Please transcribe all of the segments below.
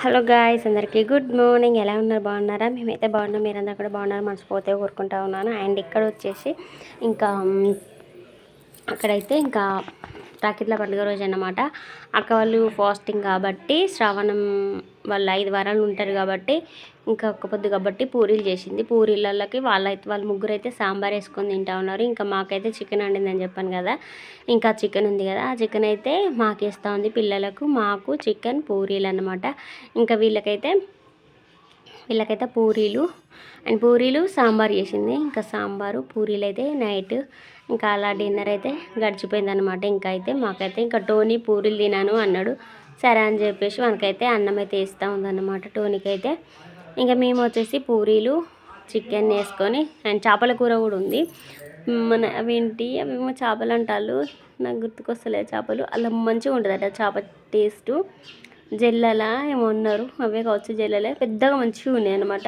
Hello guys అందరికీ good morning. ఎలా ఉన్నారు? బాగున్నారా? మేమైతే బాగున్నాం. మీరందరూ కూడా బాగున్నారు మనసుపోతే కోరుకుంటా ఉన్నాను. అండ్ ఇక్కడ వచ్చేసి ఇంకా అక్కడైతే ఇంకా రాకిట్ల పండుగ రోజు అన్నమాట అక్క వాళ్ళు ఫాస్టింగ్ కాబట్టి శ్రావణం వాళ్ళు ఐదు వారాలు ఉంటారు కాబట్టి ఇంకా ఒక్క పొద్దు కాబట్టి పూరీలు చేసింది. పూరీలకి వాళ్ళైతే వాళ్ళు ముగ్గురు అయితే సాంబార్ వేసుకొని తింటా ఉన్నారు. ఇంకా మాకైతే చికెన్ వండిందని చెప్పాను కదా. ఇంకా చికెన్ ఉంది కదా. ఆ చికెన్ అయితే మాకేస్తూ ఉంది పిల్లలకు. మాకు చికెన్ పూరీలు అనమాట ఇంకా వీళ్ళకైతే వీళ్ళకైతే పూరీలు అండ్ పూరీలు సాంబార్ చేసింది. ఇంకా సాంబారు పూరీలు అయితే నైట్. ఇంకా అలా డిన్నర్ అయితే గడిచిపోయిందనమాట ఇంకా అయితే మాకైతే ఇంకా టోనీ పూరీలు తినాను అన్నాడు. సరే అని చెప్పేసి మనకైతే అన్నం అయితే ఇస్తూ ఉందన్నమాట టోనీకి అయితే ఇంకా మేము వచ్చేసి పూరీలు చికెన్ వేసుకొని అండ్ చేపల కూర కూడా ఉంది. మన అవేంటి? అవేమో చేపలు అంటారు. నాకు గుర్తుకొస్తలేదు చేపలు. అలా మంచిగా ఉంటుంది అట చేప టేస్టు. జల్లలా ఏమో ఉన్నారు అవే కావచ్చు జల్లలే. పెద్దగా మంచిగా ఉన్నాయి అనమాట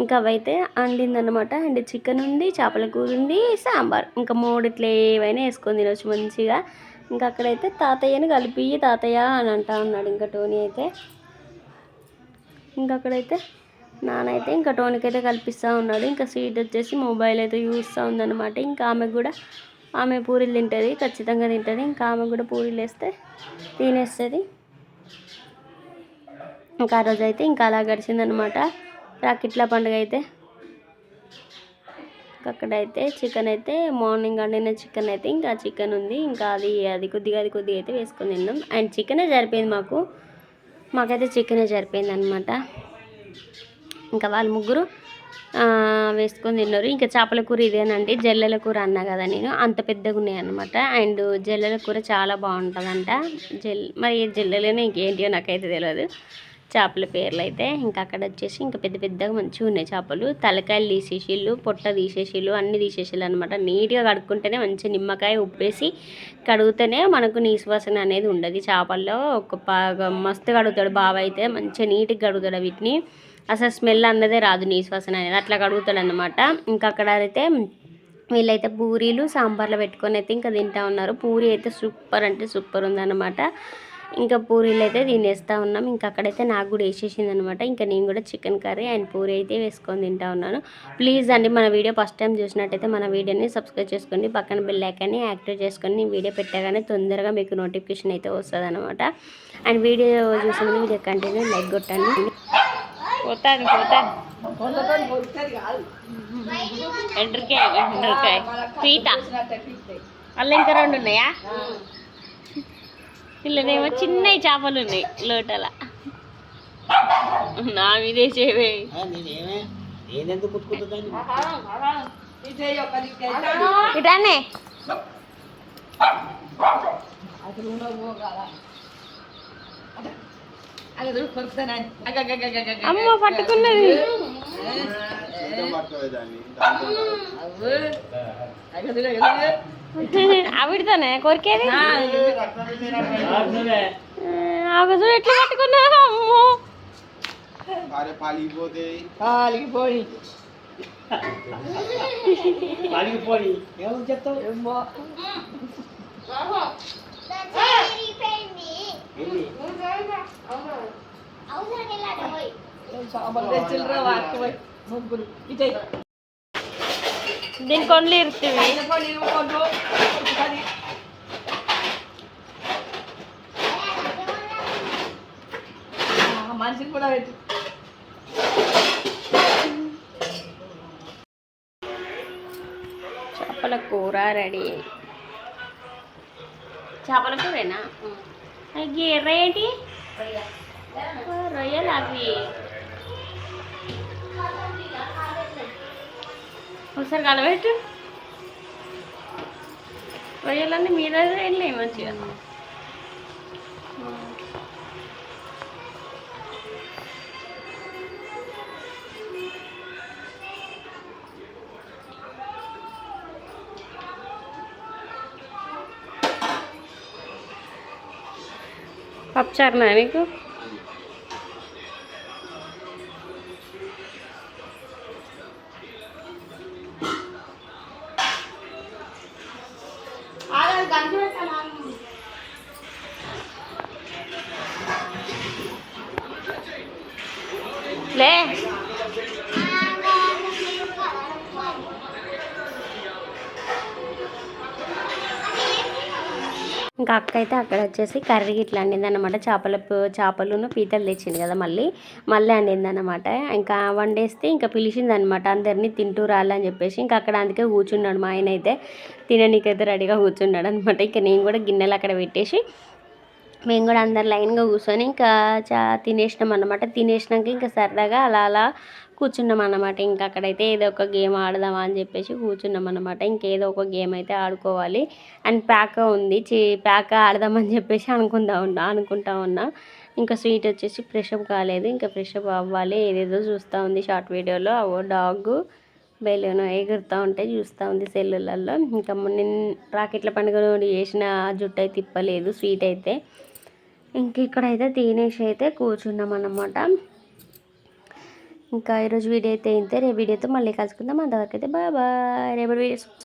ఇంకా అవైతే అండిందనమాట అండ్ చికెన్ ఉంది చేపల కూర ఉంది సాంబార్. ఇంకా మూడిట్లే ఏవైనా వేసుకొని తినొచ్చు మంచిగా. ఇంకా అక్కడైతే తాతయ్యని కలిపి తాతయ్య అని అంటా ఉన్నాడు ఇంకా టోనీ అయితే. ఇంకా అక్కడైతే నానైతే ఇంకా టోనీకి అయితే కల్పిస్తూ ఉన్నాడు. ఇంకా స్వీట్ వచ్చేసి మొబైల్ అయితే చూస్తూ ఉందన్నమాట. ఇంకా ఆమెకు కూడా ఆమె పూరీలు తింటుంది ఖచ్చితంగా తింటుంది. ఇంకా ఆమె కూడా పూరీలు వేస్తే తినేస్తుంది. ఇంకా ఆ రోజు అయితే ఇంకా అలా గడిచిందనమాట రాకిట్ల పండుగ అయితే. అక్కడైతే చికెన్ అయితే మార్నింగ్ వండిన చికెన్ అయితే ఇంకా చికెన్ ఉంది. ఇంకా అది అది కొద్దిగా అది కొద్దిగా అయితే వేసుకొని తిన్నాం. అండ్ చికెనే సరిపోయింది మాకు. మాకైతే చికెనే సరిపోయింది అనమాట ఇంకా వాళ్ళు ముగ్గురు వేసుకొని తిన్నారు. ఇంకా చేపల కూర ఇదేనండి. జల్లెల కూర అన్నా కదా నేను. అంత పెద్దగా ఉన్నాయి అనమాట అండ్ జల్లెల కూర చాలా బాగుంటుందంట. జల్ మరి ఏ జల్లెలనే ఇంకేంటియో నాకైతే తెలియదు చేపల పేర్లు అయితే ఇంకా అక్కడ వచ్చేసి ఇంకా పెద్ద పెద్దగా మంచిగా ఉన్నాయి చేపలు. తలకాయలు తీసేసిళ్ళు పొట్ట తీసేసిళ్ళు అన్ని తీసేసిళ్ళు అనమాట నీట్గా కడుక్కుంటేనే మంచి నిమ్మకాయ ఉప్పేసి కడిగితేనే మనకు నీసువాసన అనేది ఉండదు. చేపల్లో ఒక మస్తు కడుగుతాడు బావ అయితే. మంచిగా నీట్గా కడుగుతాడు వీటిని. అసలు స్మెల్ అన్నదే రాదు నీసువాసన అనేది. అట్లా కడుగుతాడు అనమాట ఇంకా అక్కడ అయితే వీళ్ళైతే పూరీలు సాంబార్లో పెట్టుకొని అయితే ఇంకా తింటా ఉన్నారు. పూరి అయితే సూపర్ అంటే సూపర్ ఉందన్నమాట. ఇంకా పూరీలు అయితే తినేస్తూ ఉన్నాం. ఇంకా అక్కడైతే నాకు కూడా వేసేసింది అనమాట ఇంకా నేను కూడా చికెన్ కర్రీ అండ్ పూరి అయితే వేసుకొని తింటా ఉన్నాను. ప్లీజ్ అండి మన వీడియో ఫస్ట్ టైం చూసినట్టయితే మన వీడియోని సబ్స్క్రైబ్ చేసుకోండి. పక్కన బెల్ ఐకాన్ని యాక్టివ్ చేసుకొని నేను వీడియో పెట్టగానే తొందరగా మీకు నోటిఫికేషన్ అయితే వస్తుంది అనమాట అండ్ వీడియో చూసిన వీడియో కంటిన్యూ లైక్ కొట్టండి. పోతాను పోతాను. ఎండ్రకాయ ఎండ్రకాయ పీత. అల్ల ఇంకా రెండు ఉన్నాయా? ఇల్లనేమో చిన్నవి చేపలు ఉన్నాయి లోటల. నా మీదే చేవే ఇటానే అమ్మ పట్టుకున్నది. ఆవిడతానే? కొరికేది? ఆగదు ఎట్లా పట్టుకున్నావు అమ్మో. చెప్తావు? వాటిపోయి ముగ్గురు ఇటే దీని కొండలు ఇరుతుంది మనిషిని కూడా పెట్టి చేపల కూర రెడీ. చేపల కూరేనా? అవి ఎర్రేంటి రొయ్యలు అవి. ఒకసారి కలబెట్టు. రొయ్యలన్నీ మీ దగ్గర వెళ్ళాయి మంచిగా. పప్పుచారునా మీకు లే. ఇంకా అక్క అయితే అక్కడ వచ్చేసి కర్రీ ఇట్లా అండింది అనమాట చేపల చేపలును పీతలు తెచ్చింది కదా మళ్ళీ. మళ్ళీ వండింది అనమాట ఇంకా వండేస్తే ఇంకా పిలిచింది అనమాట అందరినీ తింటూ రాలని చెప్పేసి. ఇంకా అక్కడ అందుకే కూర్చున్నాడు మా ఆయన అయితే. తిననీకైతే రెడీగా కూర్చున్నాడు అనమాట ఇంకా నేను కూడా గిన్నెలు అక్కడ పెట్టేసి మేము కూడా అందరు లైన్గా కూర్చొని ఇంకా చా తినేసినాం అనమాట తినేసినాక ఇంకా సరదాగా అలా అలా కూర్చున్నాం అనమాట ఇంకా అక్కడైతే ఏదో ఒక గేమ్ ఆడదామా అని చెప్పేసి కూర్చున్నాం అనమాట ఇంకేదో ఒక గేమ్ అయితే ఆడుకోవాలి. అండ్ ప్యాక ఉంది. చే ప్యాక్ ఆడదామని చెప్పేసి అనుకుందా ఉన్నా అనుకుంటా ఉన్నా. ఇంకా స్వీట్ వచ్చేసి ఫ్రెషప్ కాలేదు. ఇంకా ఫ్రెషప్ అవ్వాలి. ఏదేదో చూస్తూ ఉంది షార్ట్ వీడియోలో. అవో డాగ్ బెలూన్ ఎగురుతూ ఉంటే చూస్తూ ఉంది సెల్లులలో ఇంకా నిన్న రాకెట్ల పండుగ చేసిన జుట్టు అయితే తిప్పలేదు. స్వీట్ అయితే ఇంక ఇక్కడైతే తినేసి అయితే కూర్చున్నాం అన్నమాట. ఇంకా ఈరోజు వీడియో అయితే ఇంతే. రేపు వీడియోతో మళ్ళీ కలుసుకుందాం. అంతవరకు అయితే బాయ్ బాయ్. రేపు వీడియో